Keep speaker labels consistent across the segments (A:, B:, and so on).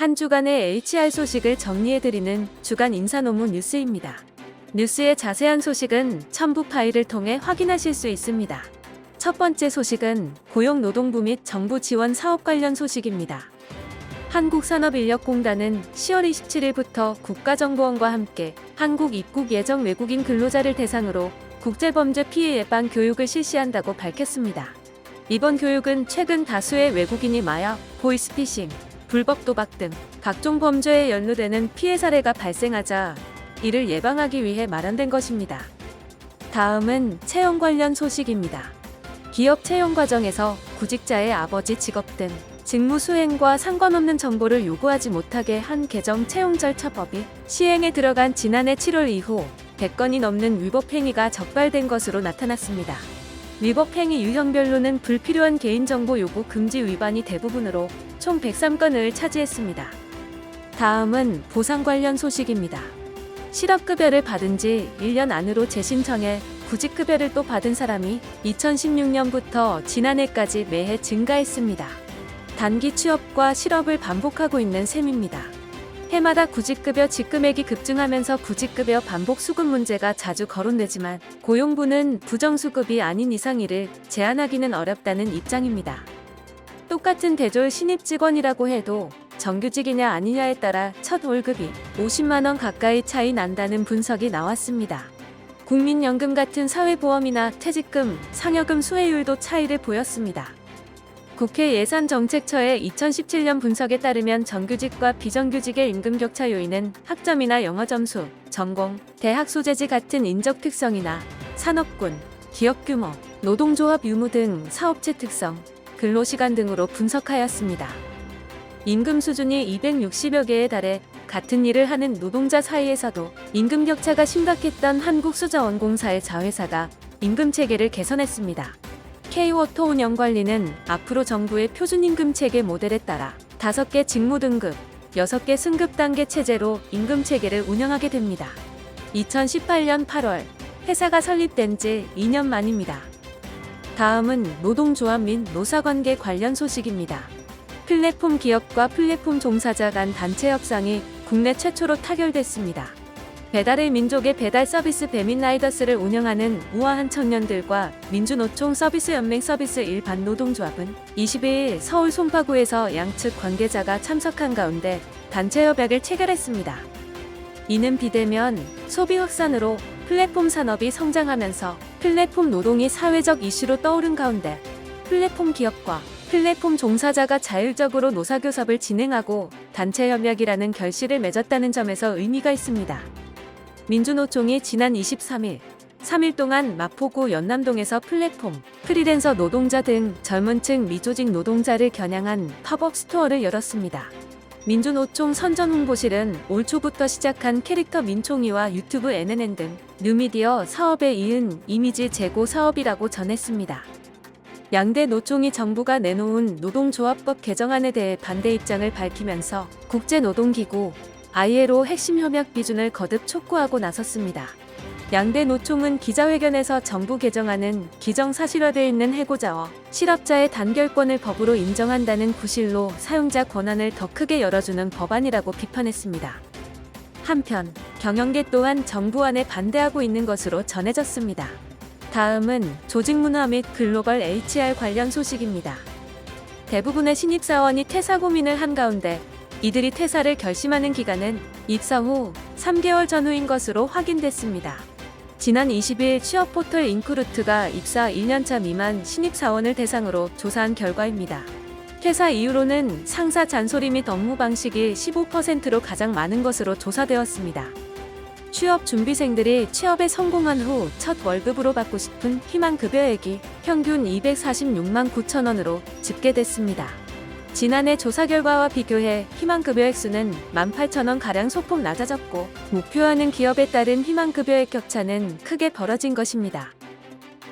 A: 한 주간의 HR 소식을 정리해드리는 주간 인사노무 뉴스입니다. 뉴스의 자세한 소식은 첨부 파일을 통해 확인하실 수 있습니다. 첫 번째 소식은 고용노동부 및 정부 지원 사업 관련 소식입니다. 한국산업인력공단은 10월 27일부터 국가정보원과 함께 한국 입국 예정 외국인 근로자를 대상으로 국제범죄 피해 예방 교육을 실시한다고 밝혔습니다. 이번 교육은 최근 다수의 외국인이 마약, 보이스피싱, 불법 도박 등 각종 범죄에 연루되는 피해 사례가 발생하자 이를 예방하기 위해 마련된 것입니다. 다음은 채용 관련 소식입니다. 기업 채용 과정에서 구직자의 아버지 직업 등 직무 수행과 상관없는 정보를 요구하지 못하게 한 개정 채용 절차법이 시행에 들어간 지난해 7월 이후 100건이 넘는 위법 행위가 적발된 것으로 나타났습니다. 위법 행위 유형별로는 불필요한 개인정보 요구 금지 위반이 대부분으로 총 103건을 차지했습니다. 다음은 보상 관련 소식입니다. 실업급여를 받은 지 1년 안으로 재신청해 구직급여를 또 받은 사람이 2016년부터 지난해까지 매해 증가했습니다. 단기 취업과 실업을 반복하고 있는 셈입니다. 해마다 구직급여 직금액이 급증하면서 구직급여 반복 수급 문제가 자주 거론되지만 고용부는 부정수급이 아닌 이상 이를 제한하기는 어렵다는 입장입니다. 똑같은 대졸 신입 직원이라고 해도 정규직이냐 아니냐에 따라 첫 월급이 50만원 가까이 차이 난다는 분석이 나왔습니다. 국민연금 같은 사회보험이나 퇴직금, 상여금 수혜율도 차이를 보였습니다. 국회 예산정책처의 2017년 분석에 따르면 정규직과 비정규직의 임금 격차 요인은 학점이나 영어 점수, 전공, 대학 소재지 같은 인적 특성이나 산업군, 기업 규모, 노동조합 유무 등 사업체 특성, 근로시간 등으로 분석하였습니다. 임금 수준이 260여 개에 달해 같은 일을 하는 노동자 사이에서도 임금 격차가 심각했던 한국수자원공사의 자회사가 임금 체계를 개선했습니다. K워터 운영관리는 앞으로 정부의 표준임금 체계 모델에 따라 5개 직무 등급, 6개 승급 단계 체제로 임금 체계를 운영하게 됩니다. 2018년 8월 회사가 설립된 지 2년 만입니다. 다음은 노동조합 및 노사관계 관련 소식입니다. 플랫폼 기업과 플랫폼 종사자 간 단체 협상이 국내 최초로 타결됐습니다. 배달의 민족의 배달 서비스 배민라이더스를 운영하는 우아한 청년들과 민주노총 서비스연맹 서비스 일반 노동조합은 22일 서울 송파구에서 양측 관계자가 참석한 가운데 단체 협약을 체결했습니다. 이는 비대면 소비 확산으로 플랫폼 산업이 성장하면서 플랫폼 노동이 사회적 이슈로 떠오른 가운데 플랫폼 기업과 플랫폼 종사자가 자율적으로 노사교섭을 진행하고 단체 협약이라는 결실을 맺었다는 점에서 의미가 있습니다. 민주노총이 지난 23일 3일 동안 마포구 연남동에서 플랫폼, 프리랜서 노동자 등 젊은 층 미조직 노동자를 겨냥한 팝업 스토어를 열었습니다. 민주노총 선전 홍보실은 올 초부터 시작한 캐릭터 민총이와 유튜브 NNN 등 뉴미디어 사업에 이은 이미지 제고 사업이라고 전했습니다. 양대 노총이 정부가 내놓은 노동조합법 개정안에 대해 반대 입장을 밝히면서 국제노동기구 ILO 핵심 협약 비준을 거듭 촉구하고 나섰습니다. 양대 노총은 기자회견에서 정부 개정안은 기정사실화되어 있는 해고자와 실업자의 단결권을 법으로 인정한다는 구실로 사용자 권한을 더 크게 열어주는 법안이라고 비판했습니다. 한편 경영계 또한 정부안에 반대하고 있는 것으로 전해졌습니다. 다음은 조직 문화 및 글로벌 HR 관련 소식입니다. 대부분의 신입사원이 퇴사 고민을 한 가운데 이들이 퇴사를 결심하는 기간은 입사 후 3개월 전후인 것으로 확인됐습니다. 지난 20일 취업 포털 인크루트가 입사 1년차 미만 신입사원을 대상으로 조사한 결과입니다. 퇴사 이유로는 상사 잔소리 및 업무 방식이 15%로 가장 많은 것으로 조사되었습니다. 취업 준비생들이 취업에 성공한 후 첫 월급으로 받고 싶은 희망급여액이 평균 246만 9천 원으로 집계됐습니다. 지난해 조사 결과와 비교해 희망급여 액 수는 18,000원 가량 소폭 낮아졌고 목표하는 기업에 따른 희망급여액 격차는 크게 벌어진 것입니다.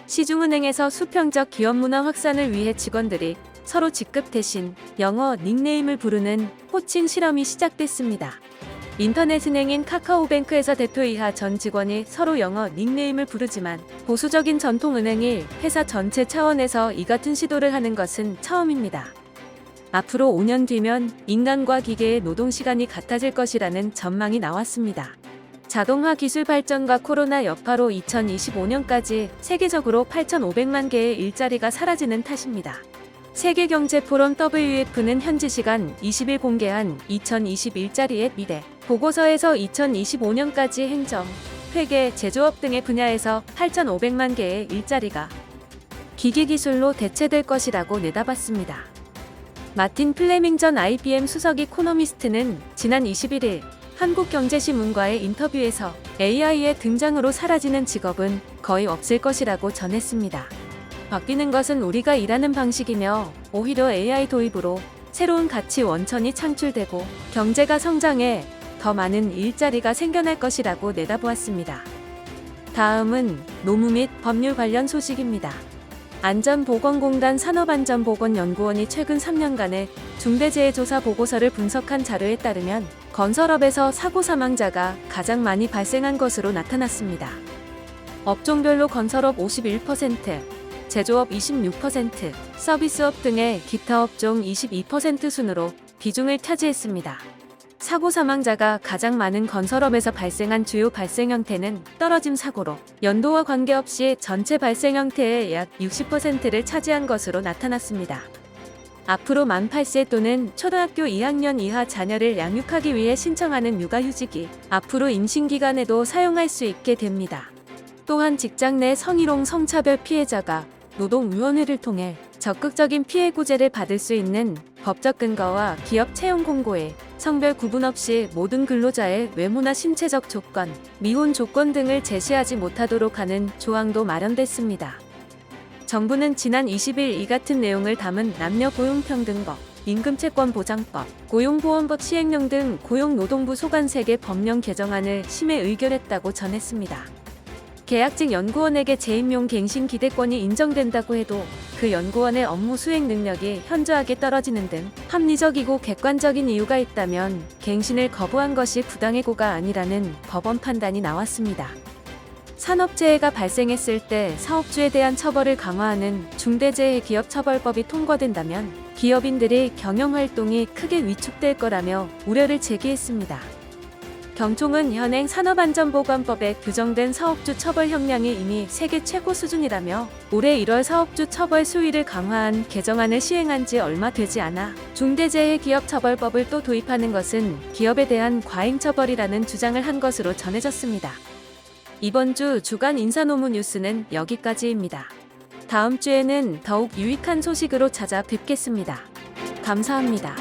A: 시중은행에서 수평적 기업 문화 확산을 위해 직원들이 서로 직급 대신 영어 닉네임을 부르는 호칭 실험이 시작됐습니다. 인터넷 은행인 카카오뱅크에서 대표 이하 전 직원이 서로 영어 닉네임을 부르지만 보수적인 전통은행이 회사 전체 차원에서 이 같은 시도를 하는 것은 처음입니다. 앞으로 5년 뒤면 인간과 기계의 노동 시간이 같아질 것이라는 전망이 나왔습니다. 자동화 기술 발전과 코로나 여파로 2025년까지 세계적으로 8,500만 개의 일자리가 사라지는 탓입니다. 세계경제포럼 WF는 현지 시간 20일 공개한 2021짜리의 미래 보고서에서 2025년까지 행정, 회계, 제조업 등의 분야에서 8,500만 개의 일자리가 기기기술로 대체될 것이라고 내다봤습니다. 마틴 플레밍 전 IBM 수석 이코노미스트는 지난 21일 한국경제신문과의 인터뷰에서 AI의 등장으로 사라지는 직업은 거의 없을 것이라고 전했습니다. 바뀌는 것은 우리가 일하는 방식이며 오히려 AI 도입으로 새로운 가치 원천이 창출되고 경제가 성장해 더 많은 일자리가 생겨날 것이라고 내다보았습니다. 다음은 노무 및 법률 관련 소식입니다. 안전보건공단 산업안전보건연구원이 최근 3년간의 중대재해조사 보고서를 분석한 자료에 따르면 건설업에서 사고 사망자가 가장 많이 발생한 것으로 나타났습니다. 업종별로 건설업 51%, 제조업 26%, 서비스업 등의 기타 업종 22% 순으로 비중을 차지했습니다. 사고 사망자가 가장 많은 건설업에서 발생한 주요 발생 형태는 떨어짐 사고로 연도와 관계없이 전체 발생 형태의 약 60%를 차지한 것으로 나타났습니다. 앞으로 만 8세 또는 초등학교 2학년 이하 자녀를 양육하기 위해 신청하는 육아휴직이 앞으로 임신기간에도 사용할 수 있게 됩니다. 또한 직장 내 성희롱 성차별 피해자가 노동위원회를 통해 적극적인 피해 구제를 받을 수 있는 법적 근거와 기업 채용 공고에 성별 구분 없이 모든 근로자의 외모나 신체적 조건, 미혼 조건 등을 제시하지 못하도록 하는 조항도 마련됐습니다. 정부는 지난 20일 이 같은 내용을 담은 남녀 고용평등법, 임금채권 보장법, 고용보험법 시행령 등 고용노동부 소관 3개 법령 개정안을 심의 의결했다고 전했습니다. 계약직 연구원에게 재임용 갱신 기대권이 인정된다고 해도 그 연구원의 업무 수행 능력이 현저하게 떨어지는 등 합리적이고 객관적인 이유가 있다면 갱신을 거부한 것이 부당해고가 아니라는 법원 판단이 나왔습니다. 산업재해가 발생했을 때 사업주에 대한 처벌을 강화하는 중대재해기업처벌법이 통과된다면 기업인들의 경영활동이 크게 위축될 거라며 우려를 제기했습니다. 경총은 현행 산업안전보건법에 규정된 사업주 처벌 형량이 이미 세계 최고 수준이라며 올해 1월 사업주 처벌 수위를 강화한 개정안을 시행한 지 얼마 되지 않아 중대재해기업처벌법을 또 도입하는 것은 기업에 대한 과잉처벌이라는 주장을 한 것으로 전해졌습니다. 이번 주 주간 인사노무 뉴스는 여기까지입니다. 다음 주에는 더욱 유익한 소식으로 찾아뵙겠습니다. 감사합니다.